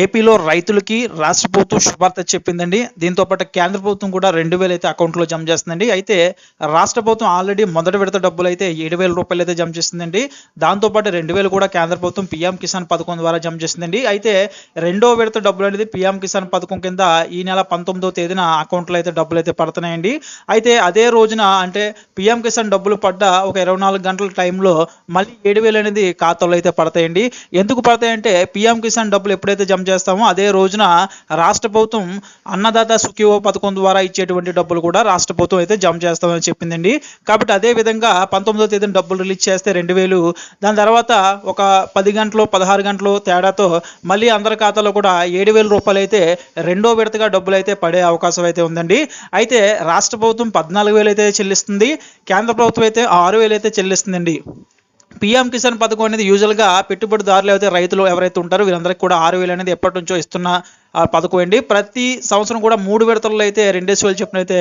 ఏపీలో రైతులకి రాష్ట్ర ప్రభుత్వం శుభార్త చెప్పిందండి. దీంతో పాటు కేంద్ర ప్రభుత్వం కూడా రెండు వేలు అయితే అకౌంట్లో జమ చేస్తుందండి. అయితే రాష్ట్ర ప్రభుత్వం ఆల్రెడీ మొదటి విడత డబ్బులు అయితే ఏడు వేల రూపాయలు అయితే జమ చేస్తుందండి. దాంతోపాటు రెండు వేలు కూడా కేంద్ర ప్రభుత్వం పీఎం కిసాన్ పథకం ద్వారా జమ చేసిందండి అయితే రెండో విడత డబ్బులు అనేది పీఎం కిసాన్ పథకం కింద ఈ నెల పంతొమ్మిదో తేదీన అకౌంట్లో అయితే డబ్బులు అయితే పడుతున్నాయండి. అయితే అదే రోజున అంటే పీఎం కిసాన్ డబ్బులు పడ్డ ఒక ఇరవై నాలుగు గంటల టైంలో మళ్ళీ ఏడు వేలు అనేది ఖాతాలో అయితే పడతాయండి. ఎందుకు పడతాయంటే పీఎం కిసాన్ డబ్బులు ఎప్పుడైతే జమ జమ చేస్తామో అదే రోజున రాష్ట్ర ప్రభుత్వం అన్నదాత సుఖీవో పథకం ద్వారా ఇచ్చేటువంటి డబ్బులు కూడా రాష్ట్ర ప్రభుత్వం అయితే జమ చేస్తామని చెప్పిందండి. కాబట్టి అదే విధంగా పంతొమ్మిదో తేదీన డబ్బులు రిలీజ్ చేస్తే రెండు వేలు దాని తర్వాత ఒక పది గంటలు పదహారు గంటలు తేడాతో మళ్ళీ అందరి ఖాతాలో కూడా ఏడు వేల రూపాయలు అయితే రెండో విడతగా డబ్బులు అయితే పడే అవకాశం అయితే ఉందండి. అయితే రాష్ట్ర ప్రభుత్వం పద్నాలుగు వేలు అయితే చెల్లిస్తుంది కేంద్ర ప్రభుత్వం అయితే ఆరు వేలు అయితే చెల్లిస్తుందండి. పీఎం కిసాన్ పథకం అనేది యూజువల్గా పెట్టుబడిదారులు అయితే రైతులు ఎవరైతే ఉంటారో వీళ్ళందరికీ కూడా ఆరు వేలు అనేది ఎప్పటి నుంచో ఇస్తున్న పథకం అండి. ప్రతి సంవత్సరం కూడా మూడు విడతల్లో అయితే రెండేసి వేలు చొప్పున అయితే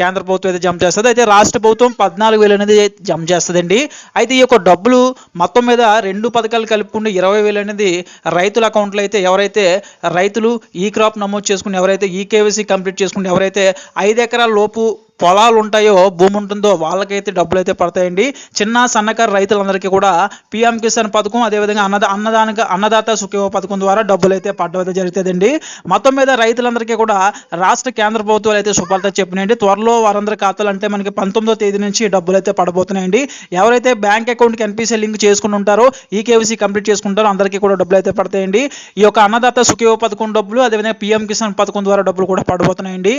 కేంద్ర ప్రభుత్వం అయితే జమ చేస్తుంది. అయితే రాష్ట్ర ప్రభుత్వం పద్నాలుగు వేలు అనేది జమ చేస్తుందండి. అయితే ఈ యొక్క డబ్బులు మొత్తం మీద రెండు పథకాలు కలుపుకుంటే ఇరవై వేలు అనేది రైతుల అకౌంట్లో అయితే ఎవరైతే రైతులు ఈ క్రాప్ నమోదు చేసుకుని ఎవరైతే ఈ కేవైసీ కంప్లీట్ చేసుకుని ఎవరైతే ఐదు ఎకరాల లోపు పొలాలు ఉంటాయో భూమి ఉంటుందో వాళ్ళకైతే డబ్బులు అయితే పడతాయండి. చిన్న సన్నకారు రైతులందరికీ కూడా పీఎం కిసాన్ పథకం అదేవిధంగా అన్నద అన్నదానిక అన్నదాత సుఖ పథకం ద్వారా డబ్బులు అయితే పడడం అయితే జరుగుతుందండి. మొత్తం మీద రైతులందరికీ కూడా రాష్ట్ర కేంద్ర ప్రభుత్వాలు అయితే శుభార్త చెప్పినాయండి. త్వరలో వారందరి ఖాతాలు అంటే మనకి పంతొమ్మిదో తేదీ నుంచి డబ్బులు అయితే పడబోతున్నాయండి. ఎవరైతే బ్యాంక్ అకౌంట్కి ఎన్పిసి లింక్ చేసుకుని ఉంటారో ఈ కేవీసీ కంప్లీట్ చేసుకుంటారో అందరికీ కూడా డబ్బులు అయితే పడతాయండి. ఈ యొక్క అన్నదాత సుఖీవ పథకం డబ్బులు అదేవిధంగా పీఎం కిసాన్ పథకం ద్వారా డబ్బులు కూడా పడబోతున్నాయండి.